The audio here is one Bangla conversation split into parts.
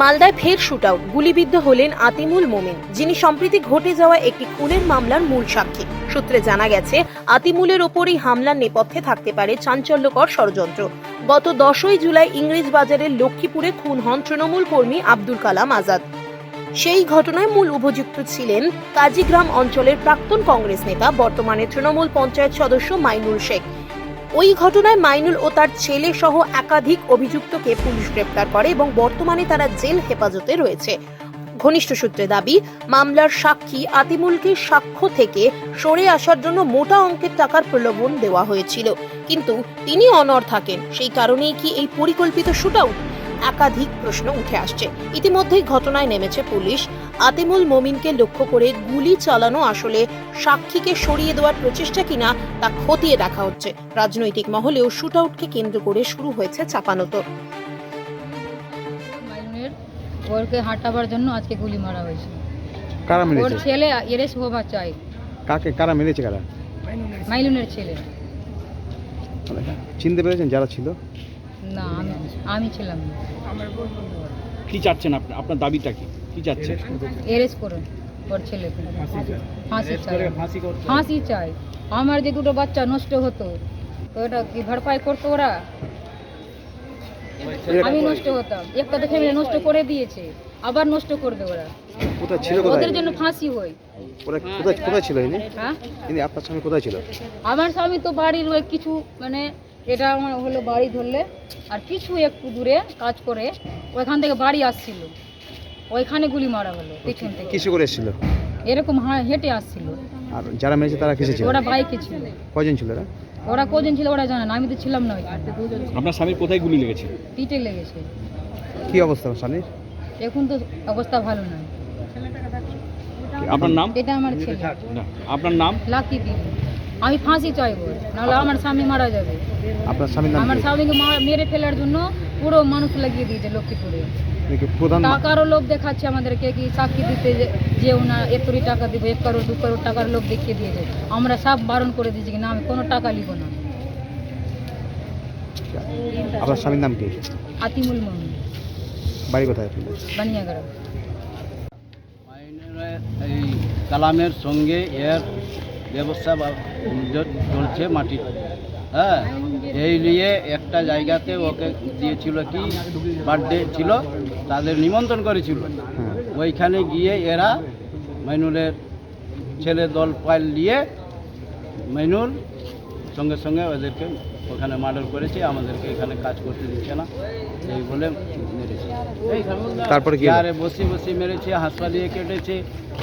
মালদায় ফের শুটআউট। গুলিবিদ্ধ হলেন আতিমুল মোমিন, যিনি সম্প্রতি ঘটে যাওয়া একটি খুনের মামলার মূল সাক্ষী। সূত্রে জানা গেছে, আতিমুলের ওপরই হামলার নেপথ্যে থাকতে পারে চাঞ্চল্যকর ষড়যন্ত্র। গত দশই জুলাই ইংরেজ বাজারের লক্ষ্মীপুরে খুন হন তৃণমূল কর্মী আব্দুল কালাম আজাদ। সেই ঘটনায় মূল অভিযুক্ত ছিলেন কাজীগ্রাম অঞ্চলের প্রাক্তন কংগ্রেস নেতা, বর্তমানে তৃণমূল পঞ্চায়েত সদস্য মাইনুল শেখ। ওই ঘটনায় মাইনুল ও তার ছেলে সহ একাধিক অভিযুক্তকে পুলিশ গ্রেপ্তার করে এবং বর্তমানে তারা জেল হেফাজতে রয়েছে। ঘনিষ্ঠ সূত্রে দাবি, মামলার সাক্ষী আতিমুলকে সাক্ষ্য থেকে সরে আসার জন্য মোটা অঙ্কের টাকার প্রলোভন দেওয়া হয়েছিল। কিন্তু তিনি অনর থাকেন, সেই কারণেই কি এই পরিকল্পিত শুটআউট? একাধিক প্রশ্ন উঠে আসছে। ইতিমধ্যেই ঘটনায় নেমেছে পুলিশ। আতিমুল মমিনকে লক্ষ্য করে গুলি চালানো আসলে সাক্ষীকে সরিয়ে দেওয়ার প্রচেষ্টা কিনা তা খতিয়ে দেখা হচ্ছে। রাজনৈতিক মহলেও শুটআউটকে কেন্দ্র করে শুরু হয়েছে চাপানোতর মাইনুনের ওরকে হাঁটাবার জন্য আজকে গুলি মারা হয়েছে। কারা ওর ছেলে এরেস হওয়া চাই। কাকে? কারা মেরেছে কারা? মাইনুনের ছেলে। চিনতে পেরেছেন যারা ছিল? না আমি আমি ছিলাম না। কি চাচ্ছেন আপনি? আপনার দাবিটা কি? কি চাচ্ছেন? এরেস করুন ওর ছেলেকে ফাঁসি চাই ফাঁসি চাই আমার যে দুটো বাচ্চা নষ্ট হতো তো ওটা কি ভরপাই করতো ওরা? আমি নষ্ট হতাম। একটা তো ফ্যামিলি নষ্ট করে দিয়েছে আবার নষ্ট করবে ওরা। কোথায় ছিল ওদের জন্য ফাঁসি হয় ওরা কোথায় কোথায় ছিল ইনি? হ্যাঁ? ইনি আপনার সঙ্গে কোথায় ছিল? আমার স্বামী তো বাড়ির ওই কিছু মানে এটা আমার হলো বাড়ি ধরলে আর কিছু একটু দূরে কাজ করে ওখান থেকে বাড়ি আসছিল। ওইখানে গুলি মারা হলো পিছন থেকে। কিছু করে এসেছিল? এরকম হা- হেঁটে আসছিল। আর যারা মেরেছে তারা কিসে ছিল? ওরা বাইকে ছিল। কয়জন ছিল এরা? ওরা কজন ছিল ওরা জানে না আমি তো ছিলাম না ওইখানে আপনার স্বামীর কোথায় গুলি লেগেছে? পিঠে লেগেছে। কি অবস্থা ওর স্বামীর? এখন তো অবস্থা ভালো নয় আপনার নাম? এটা আমার ছেলে। না আপনার নাম? লাকি দিদি আমি ফাঁসি চাইব নাহলে আমার স্বামী মারা যাবে। আপনার স্বামীর নাম আমার কি? স্বামীকে মা- মেরে ফেলার জন্য পুরো মানুষ লাগিয়ে দিয়েছে লক্ষ্মীপুরে। টাকারও লোভ দেখাচ্ছে আমাদেরকে কি সাক্ষী দিতে যে- যে ওনার এতই টাকা দিব এক কারোর দু কারোর টাকার লোভ দেখিয়ে দিয়েছে। আমরা সব বারণ করে দিয়েছি কি না আমি কোনো টাকা নিব না। আপনার স্বামীর নাম কি? আতিমুল মমি বাড়ি কোথায়? বানিয়াগড়। মাইনের এই কালামের সঙ্গে এর ব্যবস্থা বা- চলছে মাটি হ্যাঁ এই নিয়ে একটা জায়গাতে ওকে দিয়েছিল কি বার্থডে ছিল তাদের নিমন্ত্রণ করেছিল। হ্যাঁ। ওইখানে গিয়ে এরা মাইনুলের ছেলে দল পাইল নিয়ে মাইনুল সঙ্গে সঙ্গে ওদেরকে ওখানে মার্ডার করেছে আমাদেরকে এখানে কাজ করতে দিচ্ছে না এই বলে মেরেছে। তারপরে কি? চেয়ারে বসে বসে মেরেছে হাসপা দিয়ে কেটেছে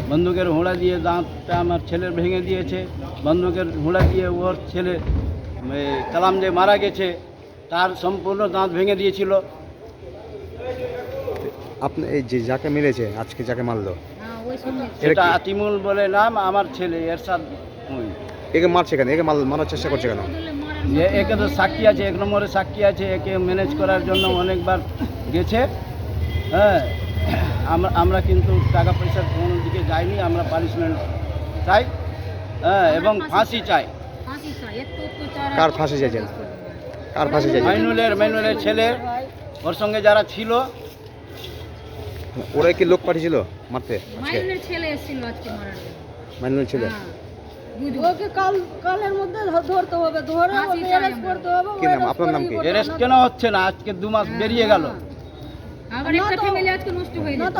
বন্দুকের হুঁড়া দিয়ে দাঁতটা আমার ছেলের ভেঙে দিয়েছে বন্দুকের হুঁড়া দিয়ে ওর ছেলে কালাম যে মারা গেছে তার সম্পূর্ণ দাঁত ভেঙে দিয়েছিল। আপনি এই যে যাকে মেরেছে আজকে যাকে মারলো? হ্যাঁ এটা আতিমুল বলে নাম আমার ছেলে এরশাদ। একে মারছে কেন? একে মার- মারার চেষ্টা করছে কেন? যে একে তো সাক্ষী আছে এক নম্বরে সাক্ষী আছে একে ম্যানেজ করার জন্য অনেকবার গেছে। হ্যাঁ আমরা আমরা কিন্তু টাকা পয়সা কোনো দিকে যাইনি আমরা পানিশমেন্ট চাই। হ্যাঁ এবং ফাঁসি চাই। কার ফাঁসি চাইছেন? কার ফাঁসি চাইছেন? মাইনুলের মাইনুলের ছেলে ওর সঙ্গে যারা ছিল ওরা কি লোক পাঠিয়েছিল মারতে আজকে? মাইনের ছেলে এসেছিল আজকে মারার জন্য। মাইনুল হ্যাঁ। ওকে কাল কালের মধ্যে ধরতে হবে ধরে অ্যারেস্ট করতে হবে কি নাম? আপনার নাম কি? অ্যারেস্ট কেন হচ্ছে না? আজকে দু মাস বেরিয়ে গেল। আবার একটা ফ্যামিলি আজকে নষ্ট হয়ে যেত।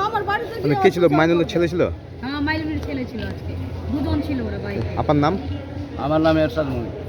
মানে কে ছিল? মাইনুলের ছেলে ছিল? হ্যাঁ মাইলুনের ছেলে ছিল আজকে। দুজন ছিল ওরা বাইকে আপনার নাম? আমার নাম এরশাদ মুই